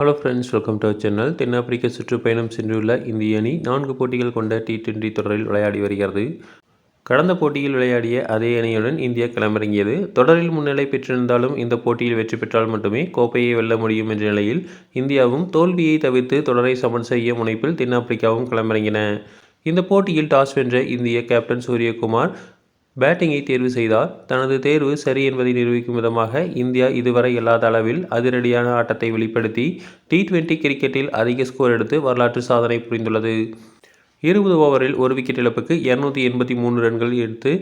Hello friends welcome to channel தென்னாப்பிரிக்க சுற்றுப்பயணம் சென்றுள்ள இந்திய அணி நான்கு போட்டிகள் கொண்ட டி டுவெண்டி தொடரில் விளையாடி வருகிறது. கடந்த போட்டியில் விளையாடிய அதே அணியுடன் இந்தியா களமிறங்கியது. தொடரில் முன்னிலை பெற்றிருந்தாலும் இந்த போட்டியில் வெற்றி பெற்றால் மட்டுமே கோப்பையை வெல்ல முடியும் என்ற நிலையில் இந்தியாவும் தோல்வியை தவிர்த்து தொடரை சமன் செய்ய முனைப்பில் தென்னாப்பிரிக்காவும் களமிறங்கின. இந்த போட்டியில் டாஸ் வென்ற இந்திய கேப்டன் சூரியகுமார் பேட்டிங்கை தேர்வு செய்தார் தனது தேர்வு சரி என்பதை நிரூபிக்கும் விதமாக இந்தியா இதுவரை இல்லாத அளவில் அதிரடியான ஆட்டத்தை வெளிப்படுத்தி டி டுவெண்டி கிரிக்கெட்டில் அதிக ஸ்கோர் எடுத்து வரலாற்று சாதனை புரிந்துள்ளது. இருபது ஓவரில் ஒரு விக்கெட் இழப்புக்கு இரநூத்தி எண்பத்தி மூணு ரன்கள் எடுத்து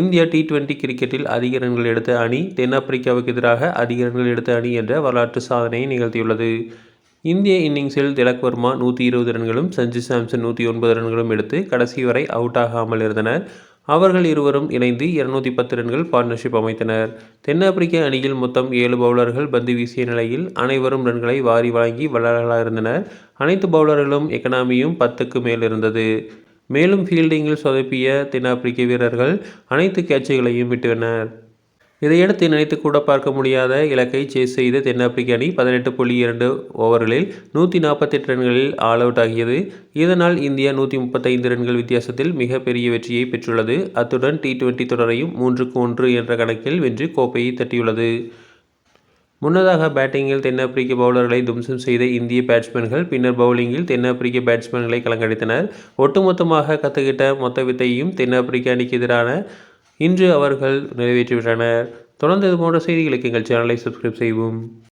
இந்தியா டி டுவெண்டி கிரிக்கெட்டில் அதிக ரன்கள் எடுத்த அணி தென்னாப்பிரிக்காவுக்கு எதிராக அதிக ரன்கள் எடுத்த அணி என்ற வரலாற்று சாதனையை நிகழ்த்தியுள்ளது. இந்திய இன்னிங்ஸில் திலக் வர்மா நூற்றி இருபது ரன்களும் சஞ்சு சாம்சன் நூற்றி ஒன்பது ரன்களும் எடுத்து கடைசி வரை அவுட் ஆகாமல் இருந்தனர். அவர்கள் இருவரும் இணைந்து இருநூத்தி பத்து ரன்கள் பார்ட்னர்ஷிப் அமைத்தனர். தென்னாப்பிரிக்க அணியில் மொத்தம் ஏழு பவுலர்கள் பந்து வீசிய நிலையில் அனைவரும் ரன்களை வாரி வழங்கி வள்ளலாக இருந்தனர். அனைத்து பவுலர்களும் எக்கனாமியும் பத்துக்கு மேல் இருந்தது. மேலும் ஃபீல்டிங்கில் சொதப்பிய தென்னாப்பிரிக்க வீரர்கள் அனைத்து கேட்சுகளையும் விட்டனர். இதையடுத்து நினைத்து கூட பார்க்க முடியாத இலக்கை சேஸ் செய்த தென்னாப்பிரிக்க அணி பதினெட்டு புள்ளி இரண்டு ஓவர்களில் நூற்றி நாற்பத்தெட்டு ரன்களில் ஆல் அவுட் ஆகியது. இதனால் இந்தியா நூற்றி முப்பத்தைந்து ரன்கள் வித்தியாசத்தில் மிகப்பெரிய வெற்றியை பெற்றுள்ளது. அத்துடன் டி டுவெண்டி தொடரையும் மூன்றுக்கு ஒன்று என்ற கணக்கில் வென்று கோப்பையை தட்டியுள்ளது. முன்னதாக பேட்டிங்கில் தென்னாப்பிரிக்க பவுலர்களை தும்சம் செய்த இந்திய பேட்ஸ்மேன்கள் பின்னர் பவுலிங்கில் தென்னாப்பிரிக்க பேட்ஸ்மேன்களை கலங்கடித்தனர். ஒட்டுமொத்தமாக கத்துக்கிட்ட மொத்த வித்தையும் தென்னாப்பிரிக்க அணிக்கு எதிரான இன்று அவர்கள் நிறைவேற்றிவிட்டனர். தொடர்ந்து இது போன்ற செய்திகளுக்கு எங்கள் சேனலை சப்ஸ்கிரைப் செய்வோம்